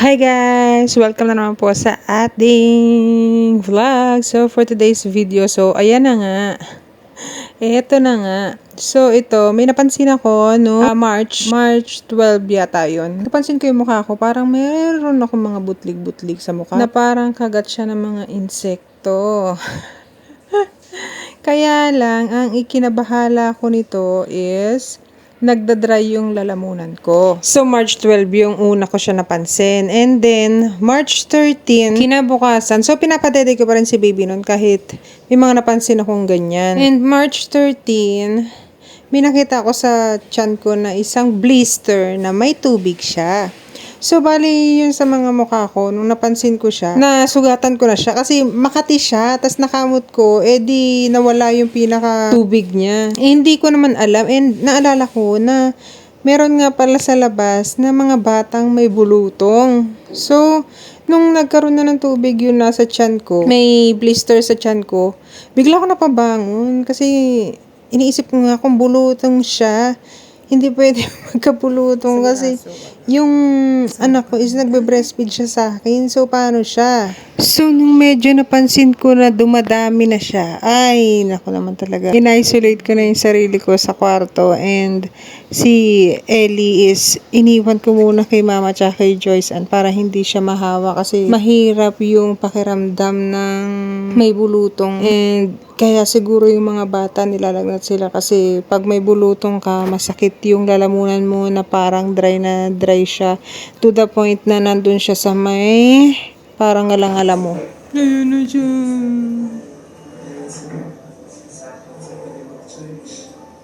Hi guys! Welcome na naman po sa ating vlog. So for today's video, so ayan na nga. Eto na nga. So ito, may napansin ako no ah, March, March 12 yata yun. Napansin ko yung mukha ko, parang meron ako mga butlig-butlig sa mukha. Na parang kagat siya ng mga insekto. Kaya lang, ang ikinabahala ko nito is nagda-dry yung lalamunan ko. So, March 12 yung una ko siya napansin. And then, March 13, kinabukasan. So, pinapadede ko pa rin si baby nun kahit may mga napansin akong ganyan. And March 13, may nakita ko sa chan ko na isang blister na may tubig siya. So, bali yun sa mga mukha ko, nung napansin ko siya, nasugatan ko na siya kasi makati siya, tas nakamot ko, eh di nawala yung pinaka tubig niya. Eh, hindi ko naman alam, and naalala ko na meron nga pala sa labas na mga batang may bulutong. So, nung nagkaroon na ng tubig yun nasa tiyan ko, may blister sa tiyan ko, bigla ko napabangon kasi iniisip ko nga kung bulutong siya, hindi pwede magkabulutong kasi yung anak ko is nagbe-breastfeed siya sa akin. So, paano siya? So, nung medyo napansin ko na dumadami na siya, ay, nako naman talaga. In-isolate ko na yung sarili ko sa kwarto and si Ellie is iniwan ko muna kay mama tsaka kay Joyce and para hindi siya mahawa kasi mahirap yung pakiramdam ng may bulutong and kaya siguro yung mga bata nilalagnat sila kasi pag may bulutong ka, masakit yung lalamunan mo na parang dry na dry siya to the point na nandun siya sa may parang alangala mo. Ayun na siya.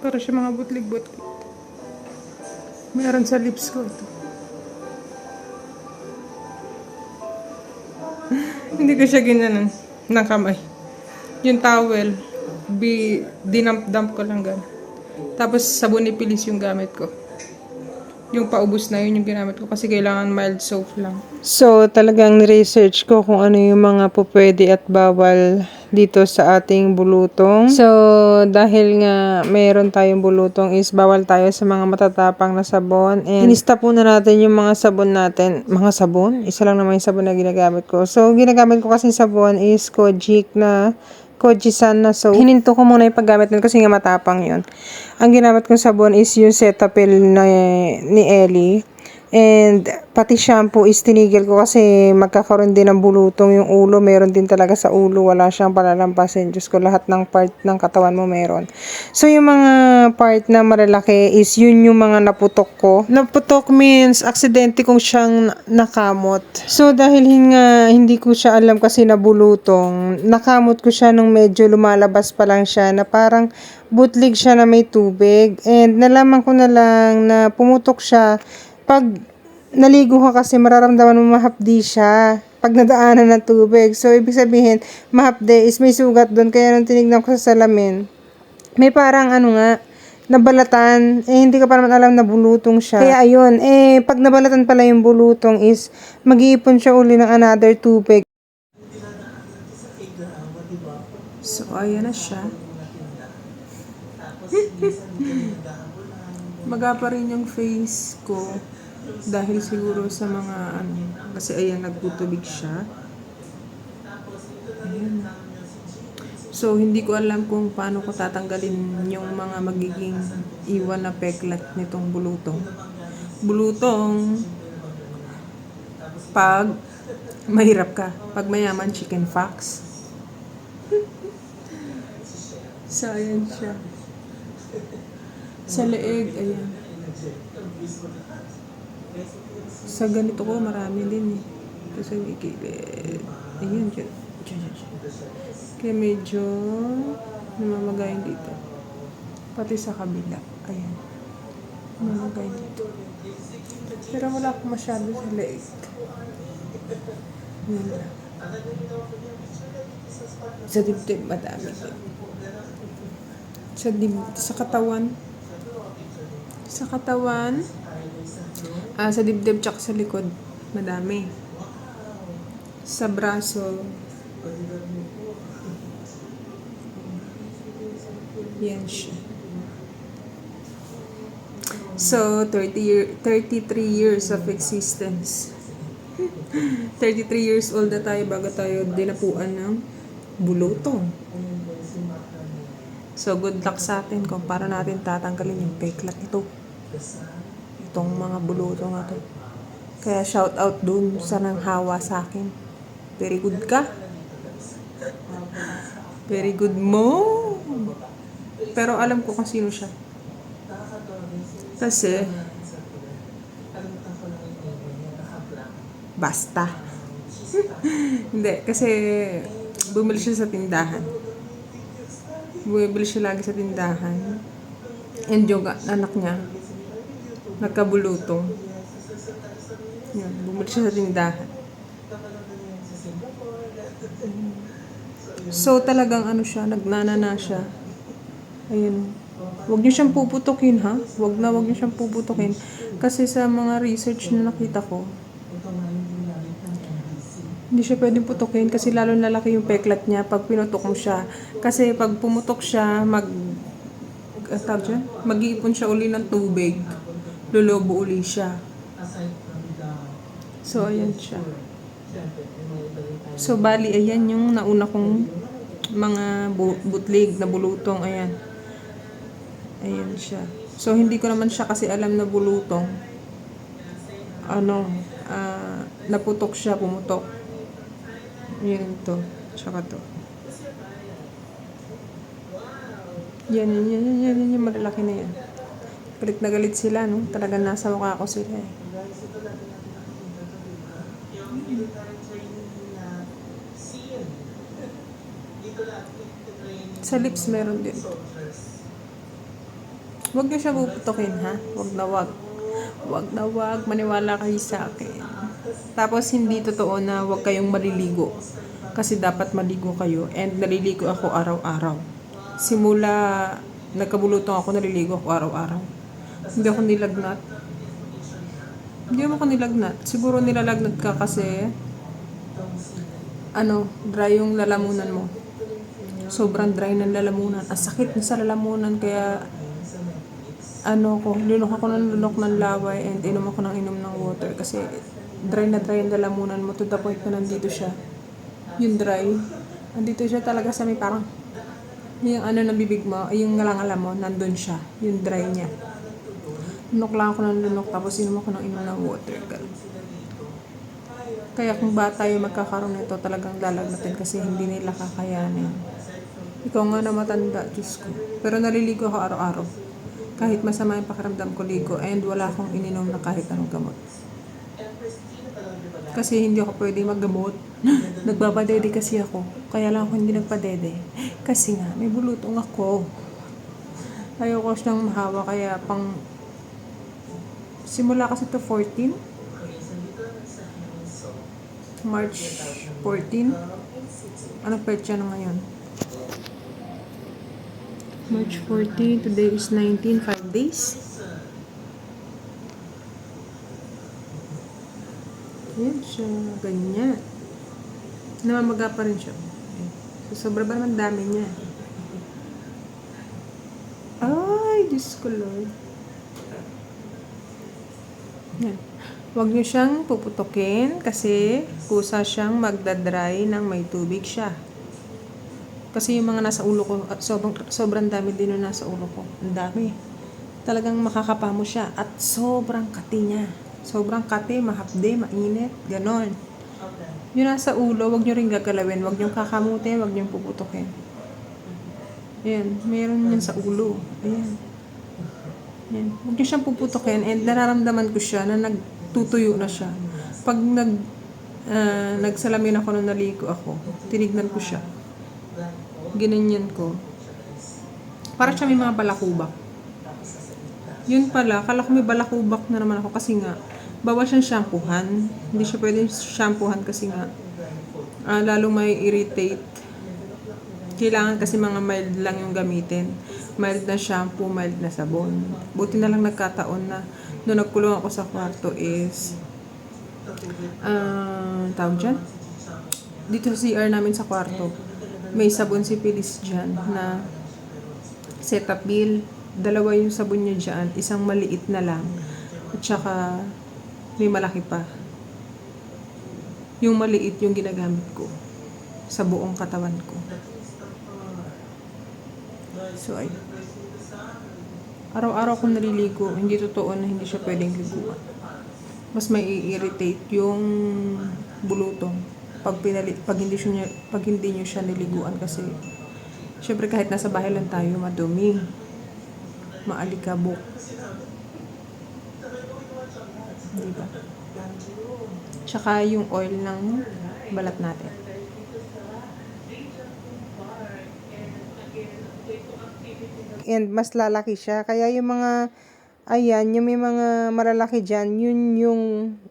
Para siya mga butlig-butlig. Meron sa lips ko ito. Hindi ko siya ginanon ng kamay. Yung towel, bi, dinamp-damp ko lang gan. Tapos sabon ni Pilis yung gamit ko. Yung paubos na yun yung ginamit ko kasi kailangan mild soap lang. So, talagang research ko kung ano yung mga pupwede at bawal dito sa ating bulutong. So, dahil nga mayroon tayong bulutong is bawal tayo sa mga matatapang na sabon. And inista po na natin yung mga sabon natin. Mga sabon? Isa lang naman yung sabon na ginagamit ko. So, ginagamit ko kasi sabon is Kojic na Kojisan na soap. Hininto ko muna yung paggamit nun kasi nga matapang yun. Ang ginamit kong sabon is yung Cetaphil na, ni Ellie. And pati shampoo is tinigil ko kasi magkakaroon din ng bulutong yung ulo. Meron din talaga sa ulo. Wala siyang palalampasin. Diyos ko, lahat ng part ng katawan mo meron. So, yung mga part na malalaki is yun yung mga naputok ko. Naputok means aksidente kong siyang nakamot. So, dahil nga hindi ko siya alam kasi nabulutong, nakamot ko siya nung medyo lumalabas pa lang siya na parang butlig siya na may tubig. And nalaman ko na lang na pumutok siya pag naligo ka kasi mararamdaman mo mahapdi siya pag nadaanan ng tubig. So, ibig sabihin, mahapdi is may sugat doon. Kaya nung tinignan ko sa salamin, may parang ano nga, nabalatan, eh hindi ka pa naman alam na bulutong siya. Kaya ayun, eh pag nabalatan pala yung bulutong is mag-iipon siya uli ng another tubig. So, ayan na siya. Maga pa rin yung face ko dahil siguro sa mga ano, kasi ayan nagtutubig siya. Ayan. So, hindi ko alam kung paano ko tatanggalin yung mga magiging iwan na peklat nitong bulutong. Bulutong, pag mahirap ka, pag mayaman, chicken fox. so, ayan siya. Sa leeg, ayan. Sa ganito ko, marami din eh. Ito sa gilid. Ayan, dyan. Dyan, dyan, dyan. Kaya medyo namamagayin dito. Pati sa kabila. Ayan. Namamagayin dito. Pero wala akong masyado sa leeg. Yun lang. Sa dibdib, madami din. Sa dib, sa katawan, sa katawan, ah, sa dibdib tsaka sa likod, madami. Sa braso, yan siya. So, 30 year, 33 years of existence. 33 years old na tayo bago tayo dinapuan ng bulutong. So, good luck sa atin kung para natin tatanggalin yung peklat ito. Itong mga bulutong na to. Kaya shout out dun sa nang hawa sa akin. Very good ka. Very good mo. Pero alam ko kung sino siya. Kasi, basta. Hindi, kasi bumili siya sa tindahan. Bumibili siya lagi sa tindahan. And yung anak niya, nagkabulutong. Yan, bumili siya sa tindahan. So talagang ano siya, nagnanana siya. Ayun. Huwag niyo siyang puputukin ha. Huwag na huwag niyo siyang puputukin. Kasi sa mga research na nakita ko, hindi siya pwedeng putukin kasi lalo lalaki yung peklat niya pag pinutok mo siya. Kasi pag pumutok siya, mag tawag dyan? mag-iipon siya uli ng tubig. Lulobo uli siya. So, ayan siya. So, bali, ayan yung nauna kong mga bu- butlig na bulutong. Ayan. Ayan siya. So, hindi ko naman siya kasi alam na bulutong. Ano, ah, naputok siya, pumutok. Ayan to. Tsaka to. Yan, yan, yan, yan, yan, yan, malalaki na yan. Galit na galit sila, no? Talagang nasa mukha ko sila, eh. Sa lips meron din. Huwag niyo siya puputokin, ha? Huwag na wag. Huwag na wag. Maniwala kayo sa akin. Tapos, hindi totoo na huwag kayong maliligo. Kasi dapat maligo kayo. And naliligo ako araw-araw. Simula nagkabulutong ako, naliligo ako araw-araw. Hindi ako nilagnat. Hindi mo ako nilagnat. Siguro nilalagnat ka kasi ano, dry yung lalamunan mo. Sobrang dry ng lalamunan. Ang sakit na sa lalamunan kaya ano ko, lunok ako ng lunok ng laway and inom ako ng inom ng water kasi dry na dry ang lalamunan mo to the point na nandito siya. Yung dry, nandito siya talaga sa may parang yung ano ng bibig mo, yung ngalangala mo, nandun siya. Yung dry niya. Lunok lang ako ng lunok tapos inom ako ng inom ng water. Ganun. Kaya kung bata yung magkakaroon nito, talagang lalagnatin kasi hindi nila kakayanin. Ikaw nga na matanda, Diyos ko. Pero naliligo ako araw-araw. Kahit masama yung pakiramdam ko ligo and wala akong ininom na kahit anong gamot. Kasi hindi ako pwede maggamot. Nagbapadede kasi ako. Kaya lang ako hindi nagpadede. Kasi nga, may bulutong ako. Ayoko siyang mahawa kaya pang... Simula kasi to 14. March 14. Anong petsa na ngayon? March 14. Today is 19. 5 days. Yan siya. Ganyan. Namamaga pa rin siya. So, sobra ba naman dami niya? Ay, Diyos ko Lord. Yan. Huwag niyo siyang puputokin kasi kusa siyang magdadry ng may tubig siya. Kasi yung mga nasa ulo ko, sobrang, sobrang dami din yung nasa ulo ko. Ang dami. Talagang makakapa mo siya. At sobrang kati niya. Sobrang kati, mahapde, mainit, ganon. Yung nasa ulo, wag nyo rin gagalawin. Wag nyo kakamutin, wag nyo puputokin. Ayan, meron yan sa ulo. Ayan. Ayan. Huwag nyo siyang puputokin and nararamdaman ko siya na nagtutuyo na siya. Pag nag, ah, nagsalamin ako nung naligo ako, tinignan ko siya. Ginanyan ko. Para siya may mga balakubak. Yun pala, kala ko may balakubak na naman ako kasi nga, bawal siyang shampoohan. Hindi siya pwedeng shampoohan kasi nga, ah, lalong may irritate. Kailangan kasi mga mild lang yung gamitin. Mild na shampoo, mild na sabon. Buti na lang nagkataon na nung nagkulong ako sa kwarto is, ah, tawag dyan? Dito sa CR namin sa kwarto, may sabon si Pilis dyan na Cetaphil. Dalawa yung sabon niya dyan. Isang maliit na lang. At saka may malaki pa. Yung maliit yung ginagamit ko sa buong katawan ko. So, ay. Araw-araw ko naliligo. Hindi totoo na hindi siya pwedeng liguan. Mas may irritate yung bulutong pag pinali, pag hindi siya pag hindi niyo siya niliguan kasi syempre kahit nasa bahay lang tayo madumi maalikabok di ba tsaka yung oil ng balat natin and mas lalaki siya. Kaya yung mga, ayan, yung may mga malalaki dyan, yun yung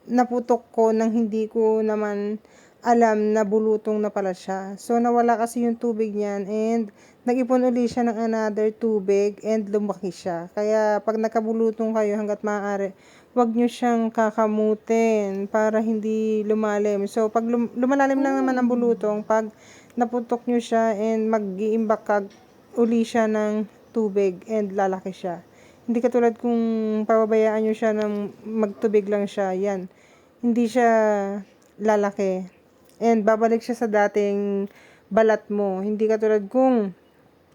naputok ko nang hindi ko naman alam na bulutong na pala siya. So, nawala kasi yung tubig niyan and nag-ipon uli siya ng another tubig and lumaki siya. Kaya, pag nakabulutong kayo hanggat maaari, wag nyo siyang kakamutin para hindi lumalim. So, pag lum- lumalalim lang naman ang bulutong, pag naputok nyo siya and mag-iimbak uli siya ng tubig and lalaki siya. Hindi katulad kung pababayaan nyo siya ng magtubig lang siya, yan. Hindi siya lalaki. And babalik siya sa dating balat mo. Hindi katulad kung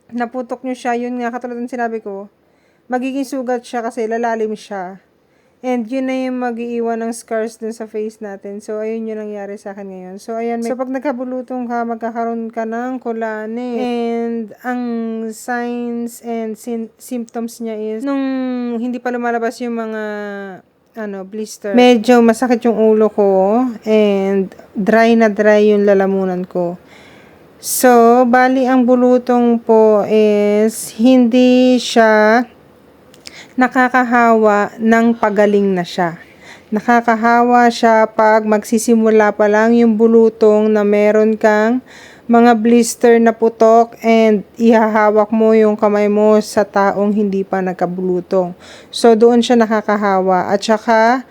naputok nyo siya, yun nga, katulad ng sinabi ko, magiging sugat siya kasi lalalim siya. And yun na yung mag-iiwan ng scars dun sa face natin. So, ayun yung nangyari sa akin ngayon. So, ayan. So, pag nagkabulutong ka, magkakaroon ka ng kulane. And, ang signs and syn- symptoms niya is, nung hindi pa lumalabas yung mga ano, blister. Medyo masakit yung ulo ko and dry na dry yung lalamunan ko. So, bali ang bulutong po is hindi siya nakakahawa ng pagaling na siya. Nakakahawa siya pag magsisimula pa lang yung bulutong na meron kang mga blister na putok and ihahawak mo yung kamay mo sa taong hindi pa nagkabulutong. So, doon siya nakakahawa. At saka,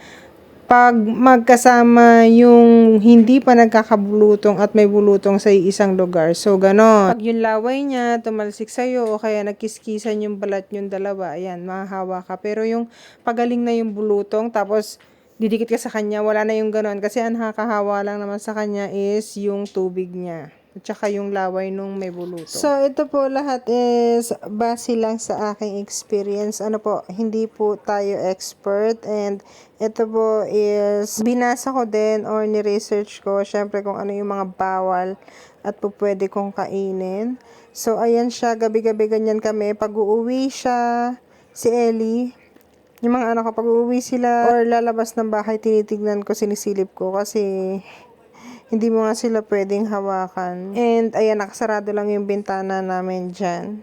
pag magkasama yung hindi pa nagkakabulutong at may bulutong sa isang lugar. So, ganon. Pag yung laway niya tumalsik sa'yo o kaya nagkiskisan yung balat yung dalawa, ayan, mahahawa ka. Pero yung pagaling na yung bulutong, tapos didikit ka sa kanya, wala na yung ganon. Kasi ang nakakahawa lang naman sa kanya is yung tubig niya. At saka yung laway nung may bulutong. So, ito po lahat is base lang sa aking experience. Ano po, hindi po tayo expert and ito po is binasa ko din or ni-research ko syempre kung ano yung mga bawal at po pwede kong kainin. So, ayan siya, gabi-gabi ganyan kami. Pag uuwi siya, si Ellie, yung mga anak ko, pag uuwi sila or lalabas ng bahay, tinitignan ko, sinisilip ko kasi hindi mo nga sila pwedeng hawakan. And ayan, nakasarado lang yung bintana namin dyan.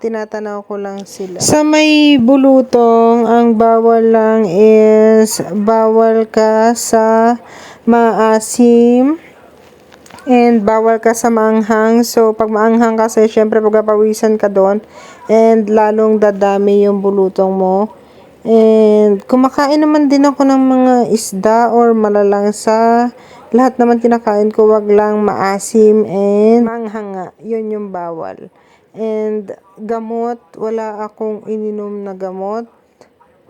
Tinatanaw ko lang sila. Sa may bulutong, ang bawal lang is bawal ka sa maasim and bawal ka sa maanghang. So, pag maanghang kasi, syempre pagpapawisan ka doon and lalong dadami yung bulutong mo. And kumakain naman din ako ng mga isda or malalangsa. Lahat naman kinakain ko, wag lang maasim and manghanga. Yun yung bawal. And gamot, wala akong ininom na gamot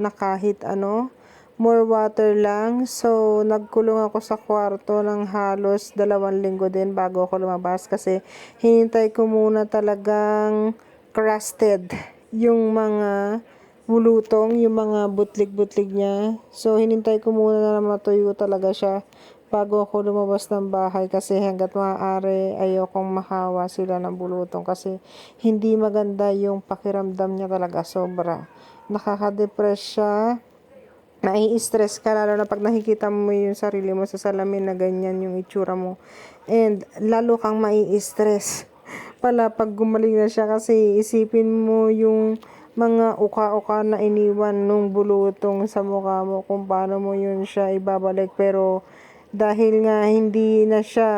na kahit ano. More water lang. So, nagkulong ako sa kwarto ng halos dalawang linggo din bago ako lumabas kasi hinintay ko muna talagang crusted yung mga bulutong, yung mga butlig-butlig niya. So, hinintay ko muna na matuyo talaga siya bago ako lumabas ng bahay kasi hanggat maaari ayokong mahawa sila ng bulutong kasi hindi maganda yung pakiramdam niya talaga sobra. Nakaka-depress siya. Nai-stress ka lalo na pag nakikita mo yung sarili mo sa salamin na ganyan yung itsura mo. And lalo kang mai-stress pala pag gumaling na siya kasi isipin mo yung mga uka-uka na iniwan nung bulutong sa mukha mo kung paano mo yun siya ibabalik pero dahil nga hindi na siya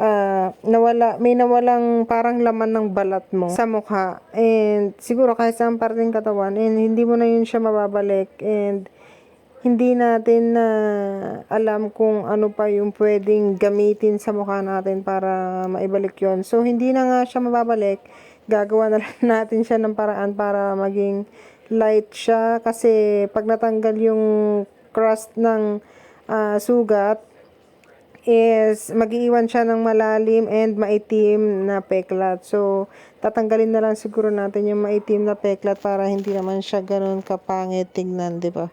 ah, nawala may nawalang parang laman ng balat mo sa mukha. And siguro kahit sa parte ng katawan and hindi mo na yun siya mababalik. And hindi natin na alam kung ano pa yung pwedeng gamitin sa mukha natin para maibalik yon so hindi na nga siya mababalik. Gagawa na lang natin siya ng paraan para maging light siya. Kasi pag natanggal yung crust ng ah, sugat is magiiwan siya ng malalim and maitim na peklat. So, tatanggalin na lang siguro natin yung maitim na peklat para hindi naman siya ganun kapangit tingnan, di ba?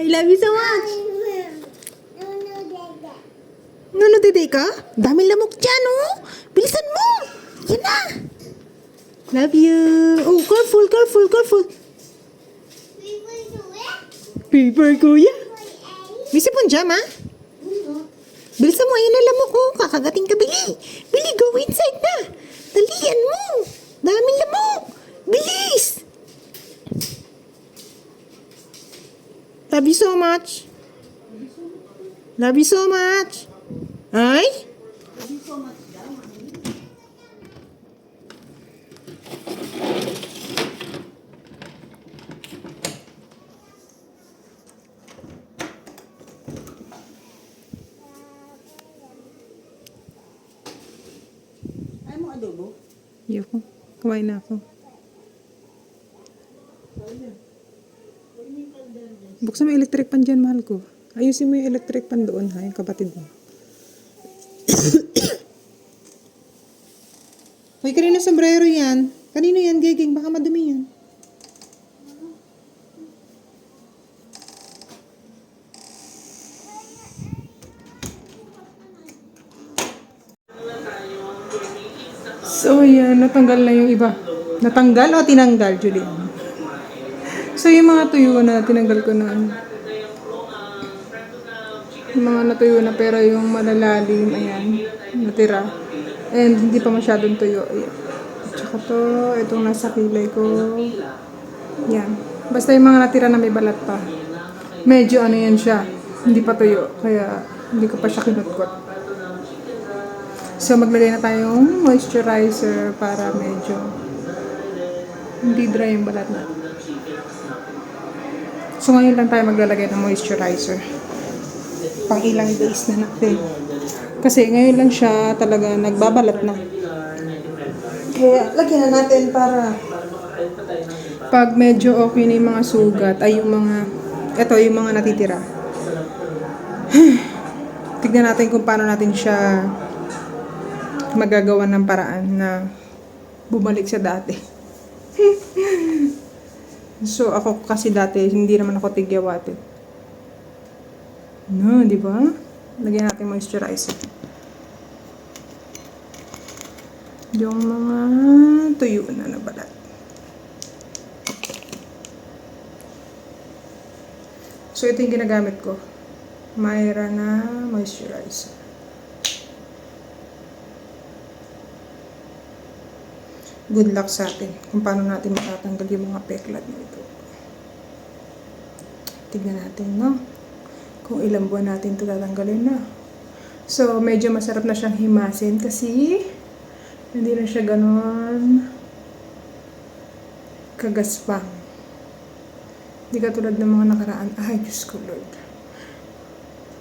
I love you so much. Ano dede ka? Daming lamok dyan, oh. Bilisan mo. Yan na. Love you. Oh, careful, careful, careful. Paper, kuya. Bisa pun jam, ha? Bilisan mo, ayun na lamok, oh. Kakagating ka, Bili. Bili, go inside na. Dalian mo. Daming lamok. Bilis. Love you so much. Love you so much. Ay? Ay mo adobo? Ayoko. Kumain na ako. Buksan mo yung electric pan dyan, mahal ko. Ayusin mo yung electric pan doon, ha? Yung kapatid mo. Kanina sombrero yan. Kanino yan, Geging? Baka madumi yan. So, yan. Natanggal na yung iba. Natanggal o tinanggal, Julian? So, yung mga tuyo na, tinanggal ko na. ano. Yung mga natuyo na, pero yung malalalim, ayan, natira. And hindi pa masyadong tuyo. Ayan. Tsaka to, itong nasa kilay ko. Yan. Basta yung mga natira na may balat pa. Medyo ano yan siya. Hindi pa tuyo. Kaya, hindi ko pa siya kinutkot. So, maglagay na tayong moisturizer para medyo hindi dry yung balat natin. So, ngayon lang tayo maglalagay ng moisturizer. Pang ilang days na natin. Kasi ngayon lang siya talaga nagbabalat na. Kaya, lagyan na natin para pag medyo okay na yung mga sugat, ay yung mga, eto, yung mga natitira. Tignan natin kung paano natin siya magagawa ng paraan na bumalik sa dati. so, ako kasi dati, hindi naman ako tigyawate. No, di ba? Lagyan natin moisturizer. Yung mga tuyo na na balat. So, ito yung ginagamit ko. Myra na moisturizer. good luck sa atin kung paano natin matatanggal yung mga peklat nito. Tignan natin, no? Kung ilang buwan natin ito tatanggalin na. So, medyo masarap na siyang himasin kasi hindi na siya ganon kagaspang. Hindi katulad ng mga nakaraan. Ay, Diyos ko, Lord.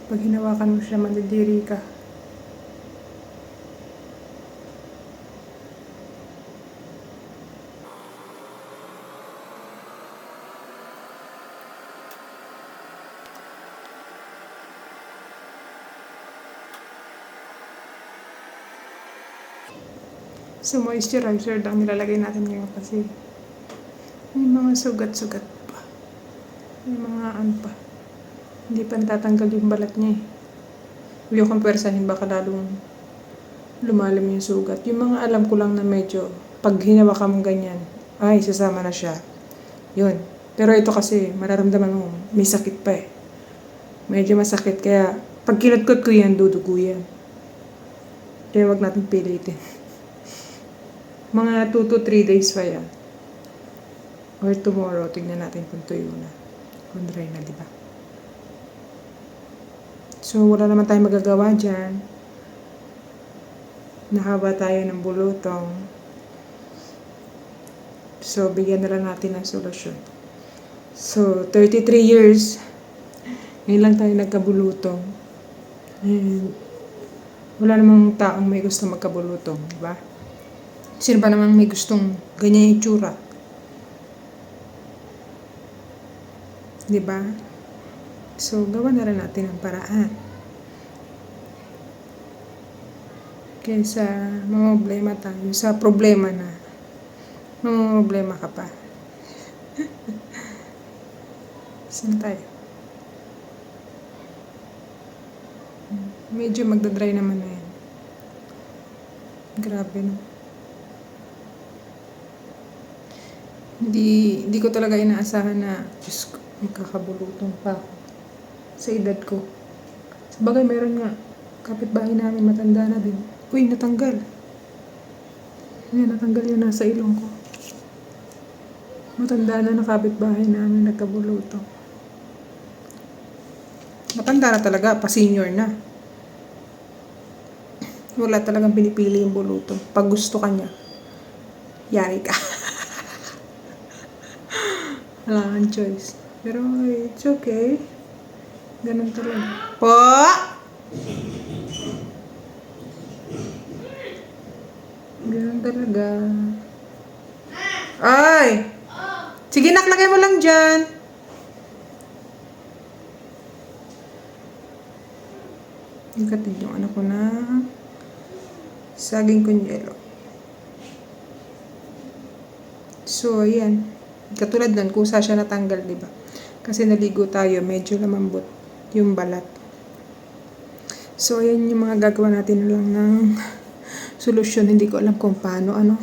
Pag hinawakan mo siya, mandidiri ka. So, moisturizer lang nilalagay natin ngayon kasi may mga sugat-sugat pa. May mga ano pa. Hindi pa natatanggal yung balat niya eh. Huwag yung pwersahin baka lalong lumalim yung sugat. Yung mga alam ko lang na medyo pag hinawa ka mong ganyan, ay, sasama na siya. Yun. Pero ito kasi, mararamdaman mo, may sakit pa eh. Medyo masakit. Kaya, pag kinutkot ko yan, dudugo yan. Kaya wag natin pilitin. Mga 2 to 3 days pa yan. Or tomorrow, tignan natin kung tuyo na. Kung dry na, di ba? So, wala naman tayong magagawa dyan. Nahaba tayo ng bulutong. So, bigyan na lang natin ng solusyon. So, 33 years, ngayon lang tayo nagkabulutong. And, Wala namang taong may gusto magkabulutong, di ba? Sino ba namang may gustong ganyan yung tsura? Di ba? So, gawa na rin natin ang paraan. Kaysa problema tayo sa problema na problema ka pa. Saan tayo? Medyo magdadry naman na yan. Grabe no. Hindi, hindi ko talaga inaasahan na, Diyos ko, magkakabulutong pa ako sa edad ko. Sa bagay, meron nga, kapitbahay namin matanda na din. Uy, natanggal. Yan, natanggal yun nasa ilong ko. Matanda na na kapitbahay namin nagkabulutong. Matanda na talaga, pa-senior na. Wala talagang pinipili yung bulutong. Pag gusto ka niya, yari ka. Wala choice. Pero it's okay. Ganun talaga. Po! Ganun talaga. Ay! Sige, naklagay mo lang dyan. Ikatin yung anak ko na saging kunyelo. So, ayan. Katulad nun, kusa siya natanggal, di ba? Kasi naligo tayo, medyo lamambot yung balat. So, ayan yung mga gagawa natin lang ng solusyon. Hindi ko alam kung paano, ano.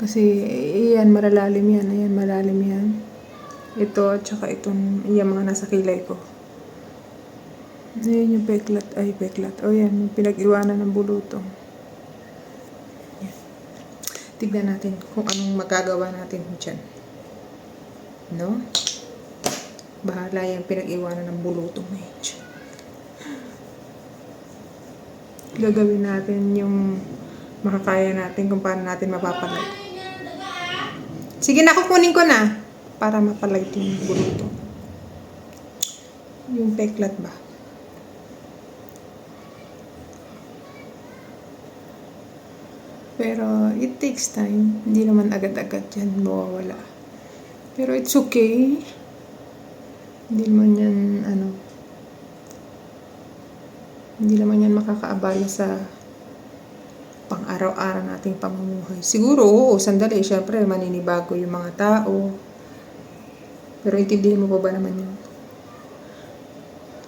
Kasi, ayan, malalalim yan. Ayan, malalim yan. Ito, at saka itong, ayan, mga nasa kilay ko. Ayan yung peklat, ay peklat. O yan, yung pinag-iwanan ng bulutong. Yan. Tignan natin kung anong magagawa natin dyan. No? Bahala yung pinag-iwanan ng bulutong na yun dyan. Gagawin natin yung makakaya natin kung paano natin mapapalay. Sige na, kukunin ko na para mapalay yung bulutong. Yung peklat ba? Pero it takes time. Hindi naman agad-agad yan mawawala. Pero it's okay. Hindi naman yan, ano, hindi naman yan makakaabala sa pang-araw-araw nating pamumuhay. Siguro, oo, sandali, syempre, maninibago yung mga tao. Pero intindihin mo pa ba naman yun?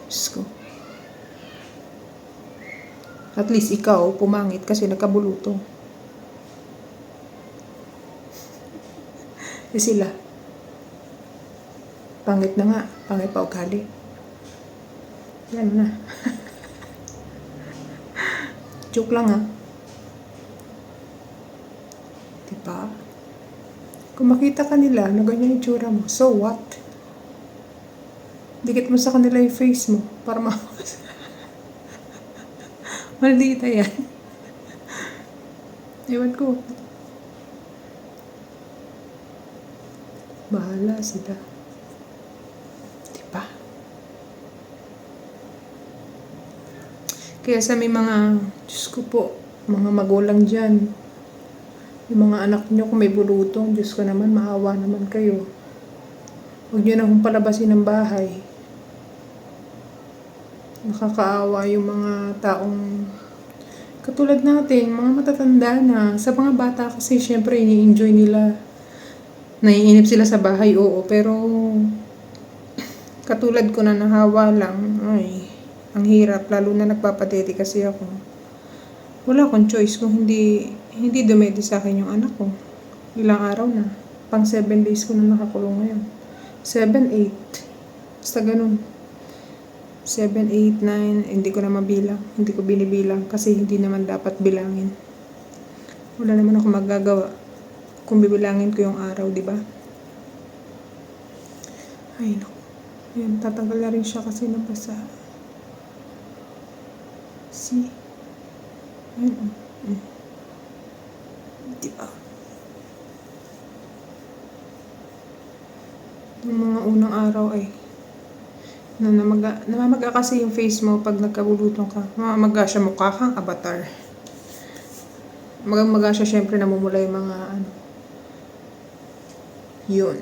Diyos ko. At least ikaw, pumangit kasi nagkabulutong. Eh sila. Pangit na nga. Pangit pa ugali. Yan na. Joke lang ha. Diba? Kung makita ka nila na ganyan yung tsura mo, so what? Dikit mo sa kanila yung face mo para ma... Maldita yan. Ewan ko. Bahala sila. Diba? Kaya sa may mga, Diyos ko po, mga magulang dyan, yung mga anak nyo kung may bulutong, Diyos ko naman, maawa naman kayo. Huwag nyo na kung palabasin ng bahay. Nakakaawa yung mga taong katulad natin, mga matatanda na. Sa mga bata kasi, syempre, ini-enjoy nila naiinip sila sa bahay, oo. Pero, katulad ko na nahawa lang, ay, ang hirap. Lalo na nagpapadede kasi ako. Wala akong choice kung hindi, hindi dumedi sa akin yung anak ko. Ilang araw na. Pang 7 days ko na nakakulong ngayon. 7, 8. Basta ganun. 7, 8, 9. Hindi ko na mabilang. Hindi ko binibilang kasi hindi naman dapat bilangin. Wala naman ako magagawa kung bibilangin ko yung araw, di ba? Ay, naku. Yan, tatanggal na rin siya kasi nabasa. See? Ayun, oh. Mm. Di ba? Yung mga unang araw ay Na namaga, namamaga kasi yung face mo pag nagkabulutong ka. Namamaga siya mukha kang avatar. Magang-maga siya syempre namumula yung mga ano. Yun.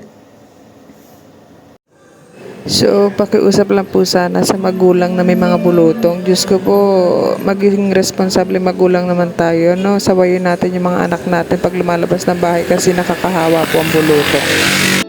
So, pakiusap lang po sana sa magulang na may mga bulutong. Diyos ko po, magiging responsable magulang naman tayo, no? Sawayin natin yung mga anak natin pag lumalabas ng bahay kasi nakakahawa po ang bulutong.